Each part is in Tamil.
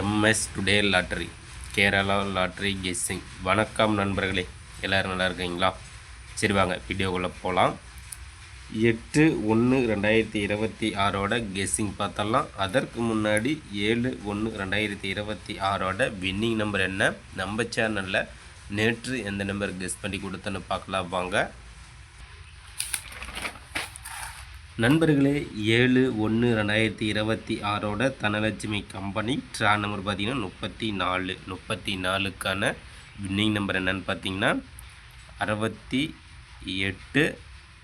MS today lottery Kerala lottery guessing. வணக்கம் நண்பர்களே. எல்லோரும் நல்லா இருக்கீங்களா? சரி வாங்க வீடியோக்குள்ளே போகலாம் எட்டு ஒன்று ரெண்டாயிரத்தி இருபத்தி ஆறோட கெஸ்ஸிங் பார்த்தலாம். அதற்கு முன்னாடி ஏழு ஒன்று ரெண்டாயிரத்தி இருபத்தி ஆறோட வின்னிங் நம்பர் என்ன? நம்ம சேனலில் நேற்று எந்த நம்பர் கெஸ் பண்ணி கொடுத்தன்னு பார்க்கலாம். வாங்க நண்பர்களே ஏழு ஒன்று ரெண்டாயிரத்தி இருபத்தி ஆறோட தனலட்சுமி கம்பெனி ட்ரா நம்பர் பார்த்தீங்கன்னா முப்பத்தி நாலு முப்பத்தி நாலுக்கான வின்னிங் நம்பர் என்னன்னு பார்த்தீங்கன்னா அறுபத்தி எட்டு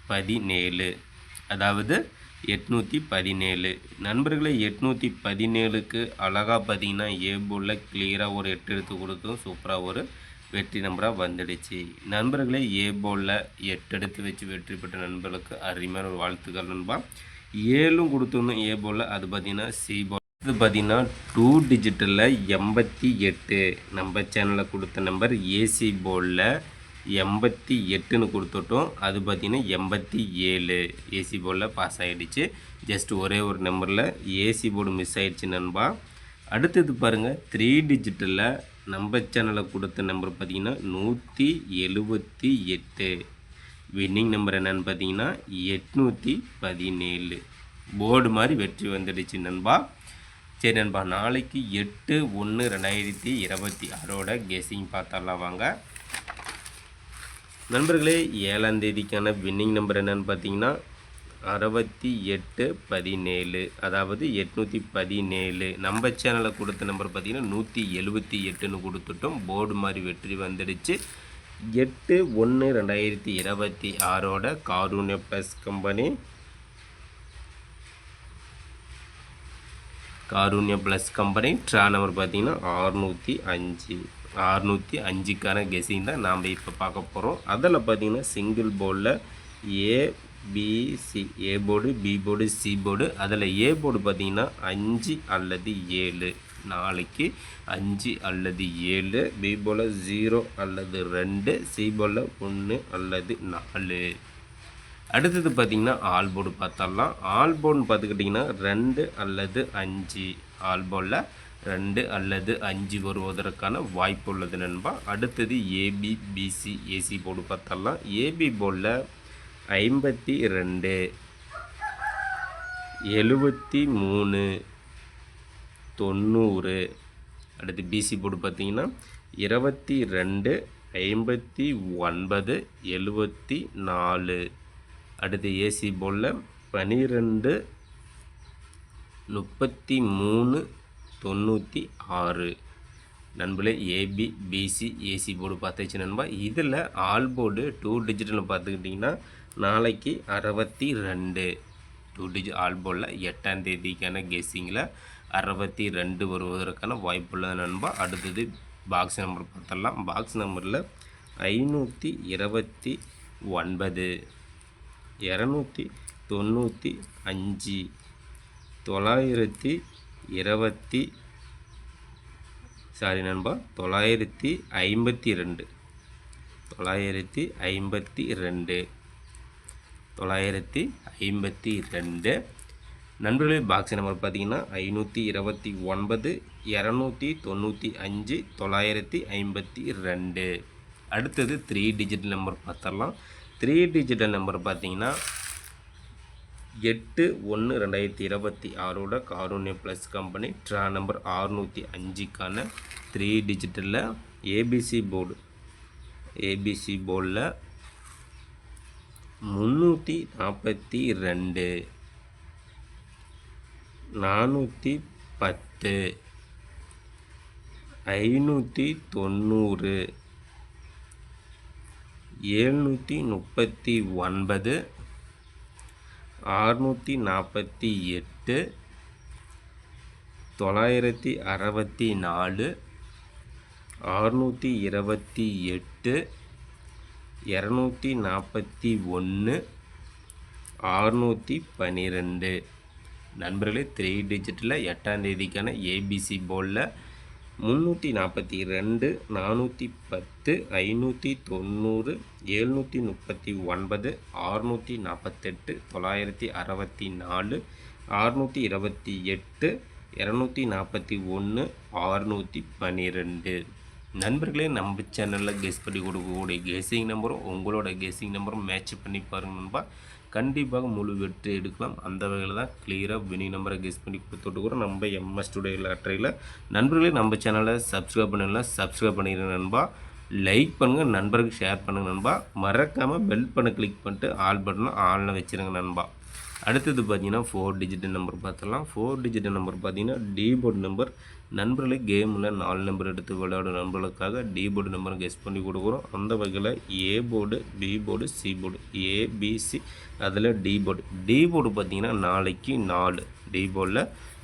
பதினேழு. அதாவது எட்நூற்றி பதினேழு. நண்பர்களே எட்நூற்றி பதினேழுக்கு அழகாக பார்த்தீங்கன்னா ஏ போலில் கிளியராக ஒரு எட்டு எடுத்து கொடுத்தும் சூப்பராக ஒரு வெற்றி நம்பராக வந்துடுச்சு. நண்பர்களே ஏ போலில் எட்டு எடுத்து வச்சு வெற்றி பெற்ற நண்பர்களுக்கு அருமையான ஒரு வாழ்த்துக்கள் நண்பா. ஏழும் கொடுத்துருந்தோம் ஏ போலில் அது பார்த்தீங்கன்னா சி போல். இது பார்த்தீங்கன்னா டூ டிஜிட்டலில் எண்பத்தி எட்டு நம்ம சேனலில் கொடுத்த நம்பர் ஏசி போலில் எண்பத்தி எட்டுன்னு கொடுத்துட்டோம். அது பார்த்தீங்கன்னா எண்பத்தி ஏழு ஏசி போர்டில் பாஸ் ஆகிடுச்சு ஜஸ்ட் ஒரே ஒரு நம்பரில் ஏசி போர்டு மிஸ் ஆகிடுச்சு நண்பா. அடுத்தது பாருங்கள் த்ரீ டிஜிட்டலில் நம்ம சேனலில் கொடுத்த நம்பர் பார்த்தீங்கன்னா நூற்றி எழுபத்தி எட்டு. வின்னிங் நம்பர் என்னன்னு பார்த்தீங்கன்னா எட்நூற்றி பதினேழு. போர்டு மாதிரி வெற்றி வந்துடுச்சு நண்பா. சரி நண்பா நாளைக்கு எட்டு ஒன்று ரெண்டாயிரத்தி இருபத்தி ஆறோட கெஸிங் பார்த்தாலாம் வாங்க. நண்பர்களே ஏழாம் தேதிக்கான வின்னிங் நம்பர் என்னன்னு பார்த்தீங்கன்னா அறுபத்தி எட்டு பதினேழு அதாவது எட்நூற்றி பதினேழு. நம்ம சேனலில் கொடுத்த நம்பர் பார்த்தீங்கன்னா நூற்றி எழுபத்தி எட்டுன்னு கொடுத்துட்டோம். போர்டு மாதிரி வெற்றி வந்துடுச்சு. எட்டு ஒன்று ரெண்டாயிரத்தி இருபத்தி ஆறோட Karunya plus company Karunya plus company draw number பார்த்தீங்கன்னா ஆறுநூற்றி அஞ்சு. அறுநூற்றி அஞ்சுக்கான கெஸிங் தான் நாம் இப்போ பார்க்க போகிறோம் அதில் பார்த்தீங்கன்னா சிங்கிள் போலில் A BC A board B board C board. அதில் ஏ போர்டு பார்த்தீங்கன்னா அஞ்சு அல்லது ஏழு. நாளைக்கு அஞ்சு அல்லது ஏழு பி போல் ஜீரோ அல்லது ரெண்டு சி போல் ஒன்று அல்லது நாலு. அடுத்தது பார்த்திங்கன்னா ஆல் போர்டு பார்த்தரலாம் ஆல் போர்டுன்னு பார்த்துக்கிட்டிங்கன்னா ரெண்டு அல்லது அஞ்சு. ஆல் போர்டில் ரெண்டு அல்லது அஞ்சு வருவதற்கான வாய்ப்பு உள்ளது நண்பா. அடுத்தது ஏபி பிசி ஏசி போர்டு பார்த்தரலாம் ஏபி போர்டில் ஐம்பத்தி ரெண்டு எழுபத்தி மூணு. தொண்ணூறு. அடுத்து பிசி போர்டு பார்த்தீங்கன்னா இருபத்தி ரெண்டு ஐம்பத்தி ஒன்பது எழுபத்தி நாலு. அடுத்து ஏசி போர்டில் பனிரெண்டு முப்பத்தி மூணு தொண்ணூற்றி ஆறு. நண்பர்களே ஏபி பிசி ஏசி போர்டு பார்த்துச்சு நண்பா. இதில் ஆல் போர்டு டூ டிஜிட்டல் பார்த்துக்கிட்டிங்கன்னா நாளைக்கு அறுபத்தி ரெண்டு. டூ டிஜி ஆல் எட்டாம் தேதிக்கான கெஸ்ஸிங்கில் அறுபத்தி ரெண்டு வருவதற்கான வாய்ப்புள்ளது நண்பா. அடுத்தது பாக்ஸ் நம்பர் பார்த்தலாம் பாக்ஸ் நம்பரில் ஐநூற்றி இருபத்தி ஒன்பது இரநூத்தி தொண்ணூற்றி அஞ்சு தொள்ளாயிரத்தி இருபத்தி சாரி நண்பா தொள்ளாயிரத்தி ஐம்பத்தி ரெண்டு. தொள்ளாயிரத்தி ஐம்பத்தி ரெண்டு. தொள்ளாயிரத்தி ஐம்பத்தி ரெண்டு. நண்பர்களே பாக்ஸ் நம்பர் பார்த்தீங்கன்னா ஐநூற்றி இருபத்தி ஒன்பது இரநூத்தி தொண்ணூற்றி அஞ்சு தொள்ளாயிரத்தி ஐம்பத்தி ரெண்டு. அடுத்தது த்ரீ டிஜிட் நம்பர் பார்த்துடலாம். த்ரீ டிஜிட்டல் நம்பர் பார்த்தீங்கன்னா எட்டு ஒன்று ரெண்டாயிரத்தி இருபத்தி ஆறோட Karunya plus company draw number ஆறுநூற்றி அஞ்சுக்கான த்ரீ டிஜிட்டலில் ஏபிசி போர்டு ஏபிசி போர்டில் முந்நூற்றி நாற்பத்தி ரெண்டு. நானூற்றி பத்து. ஐநூற்றி தொண்ணூறு. ஏழ்நூற்றி முப்பத்தி ஒன்பது. ஆறுநூற்றி நாற்பத்தி எட்டு. தொள்ளாயிரத்தி அறுபத்தி நாலு. ஆறுநூற்றி இருபத்தி எட்டு. இரநூத்தி நாற்பத்தி ஒன்று அறுநூற்றி பன்னிரெண்டு. நண்பர்களே த்ரீ டிஜிட்டில் எட்டாம் தேதிக்கான ஏபிசி போர்டில் முந்நூற்றி நாற்பத்தி ரெண்டு நானூற்றி பத்து ஐநூற்றி தொண்ணூறு எழுநூற்றி முப்பத்தி ஒன்பது ஆறுநூற்றி நாற்பத்தெட்டு தொள்ளாயிரத்தி அறுபத்தி நாலு அறுநூற்றி இருபத்தி எட்டு இரநூத்தி நாற்பத்தி ஒன்று ஆறுநூற்றி பன்னிரெண்டு. நண்பர்களே நம்ம சேனலில் கெஸ் பண்ணி கொடுக்கக்கூடிய கெஸிங் நம்பரும் உங்களோட கெஸிங் நம்பரும் மேட்ச் பண்ணி பாருங்க நண்பா. கண்டிப்பாக முழு வெற்றி எடுக்கலாம். அந்த வகையில் தான் கிளியராக வினி நம்பரை கெஸ் பண்ணி கொடுத்துட்டு கூட நம்ம எம்எஸ் டுடே லாட்டரியில் நண்பர்களே நம்ம சேனலை சப்ஸ்கிரைப் பண்ணலாம் சப்ஸ்கிரைப் பண்ணிடுங்க நண்பா. லைக் பண்ணுங்கள் நண்பருக்கு ஷேர் பண்ணுங்கள் நண்பா. மறக்காமல் பெல் பண்ண கிளிக் பண்ணிட்டு ஆல் பட்டனை ஆனில் வச்சுருங்க நண்பா. அடுத்தது பார்த்தீங்கன்னா ஃபோர் டிஜிட்டல் நம்பர் பார்த்துடலாம் ஃபோர் டிஜிட்டல் நம்பர் பார்த்தீங்கன்னா டீபோர்டு நம்பர் நண்பர்களே கேமில் நாலு நம்பர் எடுத்து விளையாடும் நண்பர்களுக்காக டீபோர்டு நம்பர் கெஸ் பண்ணி கொடுக்குறோம். அந்த வகையில் A board B board C board ABC அதில் டி போர்டு டி போர்டு பார்த்தீங்கன்னா நாளைக்கு நாலு. டி போர்டில்